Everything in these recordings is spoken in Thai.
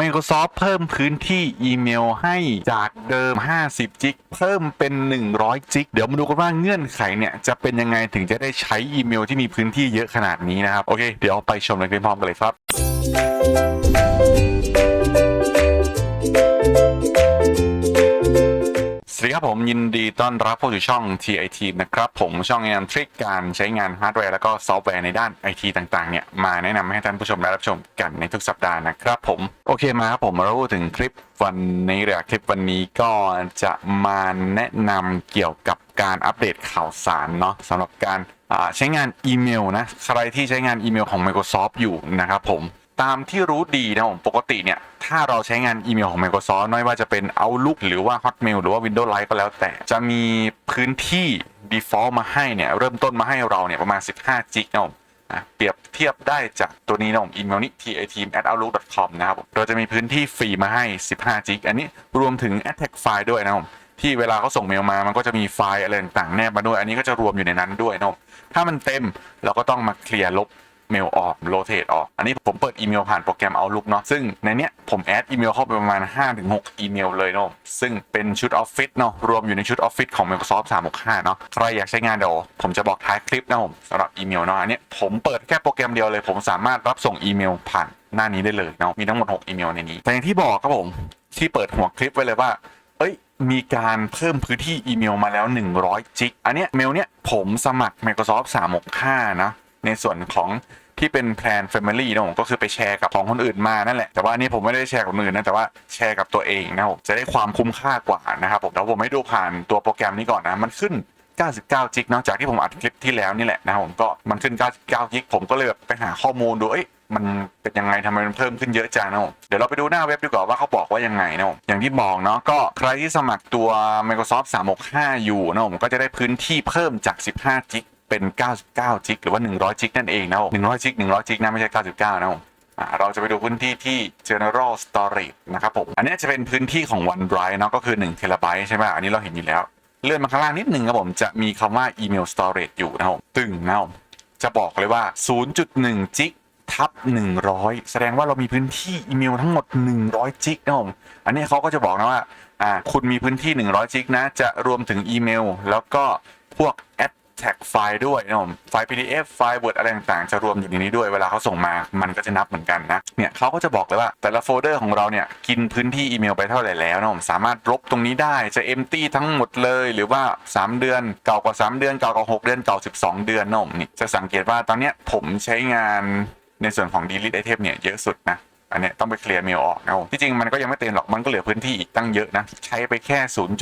Microsoft เพิ่มพื้นที่อีเมลให้จากเดิม 50 จิก เพิ่มเป็น 100 จิก เดี๋ยวมาดูกันว่าเงื่อนไขเนี่ยจะเป็นยังไงถึงจะได้ใช้อีเมลที่มีพื้นที่เยอะขนาดนี้นะครับ โอเค เดี๋ยวไปชมในคลิปพร้อมกันเลยครับ ครับผมยินดีต้อนรับเข้าสู่ช่อง TIT นะครับ ผมช่องแนะนำทริคการใช้งานฮาร์ดแวร์แล้วก็ซอฟต์แวร์ในด้าน IT ต่างๆเนี่ยมาแนะนำให้ท่านผู้ชมได้รับชมกันในทุกสัปดาห์นะครับผม โอเคมาครับผมมาพูดถึงคลิปวันนี้เดี๋ยวคลิปวันนี้ก็จะมาแนะนำเกี่ยวกับการอัปเดตข่าวสารเนาะสำหรับการใช้งานอีเมลนะใครที่ใช้งานอีเมลของ Microsoft อยู่นะครับผม ตามที่รู้ดีนะผมปกติเนี่ย ถ้าเราใช้งานอีเมลของ Microsoft ไม่ว่าจะเป็น Outlook หรือว่า Hotmail หรือว่า Windows Live ก็แล้วแต่ จะมีพื้นที่ default มาให้เนี่ย เริ่มต้นมาให้เราเนี่ยประมาณ 15 จิกนะผมอะเปรียบเทียบได้จากตัวนี้นะผมอีเมลนี้ tateam@outlook.com นะครับเราจะมีพื้นที่ฟรีมาให้ 15 จิกอันนี้รวมถึง attach file ด้วยนะผมที่เวลาเขาส่งเมลมา มันก็จะมีไฟล์อะไรต่างๆแนบมาด้วย อันนี้ก็จะรวมอยู่ในนั้นด้วยนะถ้ามันเต็มเราก็ต้องมาเคลียร์ลบ เมลออกโรเตทออก อันนี้ผมเปิดอีเมลผ่านโปรแกรม Outlook เนาะซึ่งในเนี้ยผมแอดอีเมลเข้าไปประมาณ 5-6 อีเมลเลยเนาะซึ่งเป็นชุดออฟฟิศเนาะรวมอยู่ในชุดออฟฟิศของ Microsoft 365 เนาะใครอยากใช้งานเดี๋ยวผมจะบอกท้ายคลิปนะผมสำหรับอีเมลเนาะอันเนี้ยผมเปิดแค่โปรแกรมเดียวเลย ผมสามารถรับส่งอีเมลผ่านหน้านี้ได้เลยเนาะมีทั้งหมด 6 อีเมลในนี้ แต่อย่างที่บอกครับผมที่เปิดหัวคลิปไว้เลยว่า เอ้ย มีการเพิ่มพื้นที่อีเมลมาแล้ว 100 จิก อันเนี้ยเมลเนี้ยผมสมัคร Microsoft 365 นะ ในส่วนของ ที่เป็นแพลน Family นะผมก็คือไปแชร์กับของคนอื่นมานั่นแหละแต่ว่าอันนี้ผมไม่ได้แชร์กับคนอื่นนะแต่ว่าแชร์กับตัวเองนะผมจะได้ความคุ้มค่ากว่านะครับผมแล้วผมให้ดูผ่านตัวโปรแกรมนี้ก่อนนะมันขึ้น99จิกนาะจากที่ผมอัดคลิปที่แล้วนี่แหละนะครับผมก็มันขึ้น 99จิกผมก็เลยแบบไปหาข้อมูลดูเอ้ยมันเป็นยังไงทำไมมันเพิ่มขึ้นเยอะจังนะผมเดี๋ยวเราไปดูหน้าเว็บดีกว่าว่าเขาบอกว่ายังไงนะผมอย่างที่บอกเนาะก็ใครที่สมัครตัว Microsoft 365 อยู่นะผมก็จะได้พื้นที่เพิ่มจาก 15 จิก เป็น 99 จิกหรือว่า 100 จิกนั่นเองนะผม100 จิก 100 จิกนะไม่ใช่ 99 นะผมเราจะไปดูพื้นที่ที่ general storage นะครับผม อันนี้จะเป็นพื้นที่ของ OneDrive เนาะก็คือ1 t b ใช่ไหมอันนี้เราเห็นอยู่แล้ว เลื่อนมาข้างล่างนิดนึงครับผม จะมีคำว่า email storage อยู่นะครับผมตึงนะครับผมจะบอกเลยว่า 0.1 จิกทับ 100 แสดงว่าเรามีพื้นที่อีเมลทั้งหมด 100 จิกนะครับผม อันนี้เขาก็จะบอกนะว่า คุณมีพื้นที่ 100 จิกนะ จะรวมถึงอีเมล แล้วก็พวก add แท็กไฟล์ด้วยนะผมไฟล์ PDF ไฟล์ Word อะไรต่างๆ จะรวมอยู่ในนี้ด้วย เวลาเขาส่งมามันก็จะนับเหมือนกันนะ เนี่ยเขาก็จะบอกเลยว่าแต่ละโฟลเดอร์ของเราเนี่ย กินพื้นที่อีเมลไปเท่าไหร่แล้วนะผมสามารถลบตรงนี้ได้จะ empty ทั้งหมดเลย หรือว่า 3 เดือนเก่ากว่า 3 เดือนเก่ากว่า 6 เดือนเก่า 12 เดือนนะผมนี่จะสังเกตว่าตอนเนี้ยผมใช้งานในส่วนของ delete item เนี่ยเยอะสุดนะ อันนี้ต้องไปเคลียร์เมลออกนะผมที่จริงมันก็ยังไม่เต็มหรอกมันก็เหลือพื้นที่อีกตั้งเยอะนะใช้ไปแค่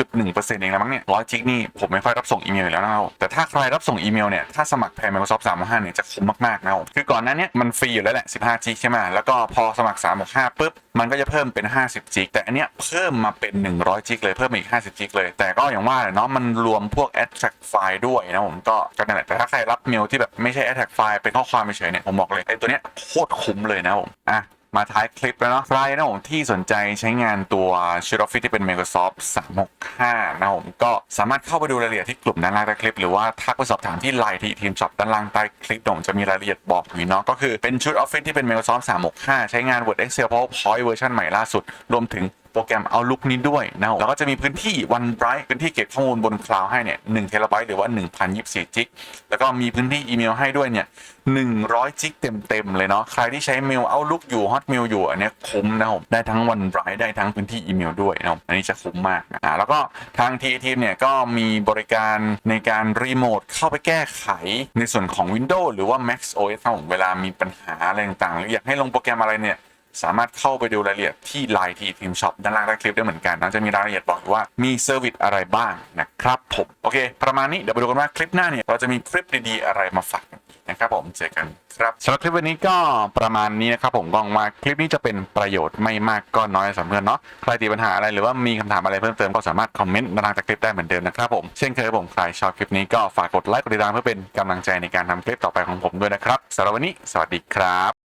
0.1%เองแล้วมั้งเนี่ยร้อยจิกนี่ผมไม่ค่อยรับส่งอีเมลแล้วนะครับแต่ถ้าใครรับส่งอีเมลเนี่ยถ้าสมัครแพน Microsoft 365เนี่ยจะคุ้มมากๆนะครับคือก่อนหน้านี้มันฟรีอยู่แล้วแหละ 15 จิกใช่ไหมแล้วก็พอสมัคร 365ปุ๊บมันก็จะเพิ่มเป็น 50 จิก แต่อันเนี้ยเพิ่มมาเป็น 100 จิกเลยเพิ่มอีก 50 จิกเลย แต่ก็อย่างว่าเนาะมันรวมพวก attract file ด้วยนะผมก็ก็นั่นแหละแต่ถ้าใครรับเมลที่แบบไม่ใช่ attract file เป็นข้อความเฉยเนี่ยผมบอกเลยไอ้ตัวเนี้ยโคตรคุ้มเลยนะผมอะ มาท้ายคลิปแล้วเนาะใครนะผมที่สนใจใช้งานตัวชุดออฟฟิศที่เป็น Microsoft 365 นะผมก็สามารถเข้าไปดูรายละเอียดที่กลุ่มด้านล่างใต้คลิป หรือว่าทักไปสอบถามที่ไลน์ที่ทีมช็อปด้านล่างใต้คลิปผมจะมีรายละเอียดบอกอยู่เนาะก็คือเป็นชุดออฟฟิศที่เป็น Microsoft 365 ใช้งาน Word Excel PowerPoint เวอร์ชันใหม่ล่าสุดรวมถึง โปรแกรม Outlook นี้ด้วยนะแล้วก็จะมีพื้นที่ OneDrive พื้นที่เก็บข้อมูลบนคลาวด์ให้เนี่ย1เทราไบต์หรือว่า 1,024จิกแล้วก็มีพื้นที่อีเมลให้ด้วยเนี่ย100จิกเต็มๆเลยเนาะใครที่ใช้เมล Outlook อยู่ Hotmail อยู่อันเนี้ยคุ้มนะครับได้ทั้ง OneDrive ได้ทั้งพื้นที่อีเมลด้วยนะครับอันนี้จะคุ้มมากนะแล้วก็ทาง TAT เนี่ยก็มีบริการในการรีโมทเข้าไปแก้ไขในส่วนของ Windows หรือว่า Mac OS ผมเวลามีปัญหาอะไรต่างๆหรืออยากให้ลงโปรแกรมอะไรเนี่ย สามารถเข้าไปดูรายละเอียดที่ Line ทีทีมช็อปด้านล่างใต้คลิปได้เหมือนกันนะจะมีรายละเอียดบอกว่ามีเซอร์วิสอะไรบ้างนะครับผมโอเค ประมาณนี้เดี๋ยวไปดูกันว่าคลิปหน้าเนี่ยเราจะมีคลิปดีๆอะไรมาฝากนะครับผมเจอกันครับสำหรับคลิปวันนี้ก็ประมาณนี้นะครับผมก็หวังว่าคลิปนี้จะเป็นประโยชน์ไม่มากก็น้อยสำหรับเพื่อนเนาะใครติดปัญหาอะไรหรือว่ามีคำถามอะไรเพิ่มเติมก็สามารถคอมเมนต์ด้านล่างใต้คลิปได้เหมือนเดิมนะครับผมเช่นเคยผมใครชอบคลิปนี้ก็ฝากกดไลค์กดติดตามเพื่อเป็นกำลังใจในการทำคลิปต่อไปของผมด้วยนะครับสำหรับวันนี้สวัสดีครับ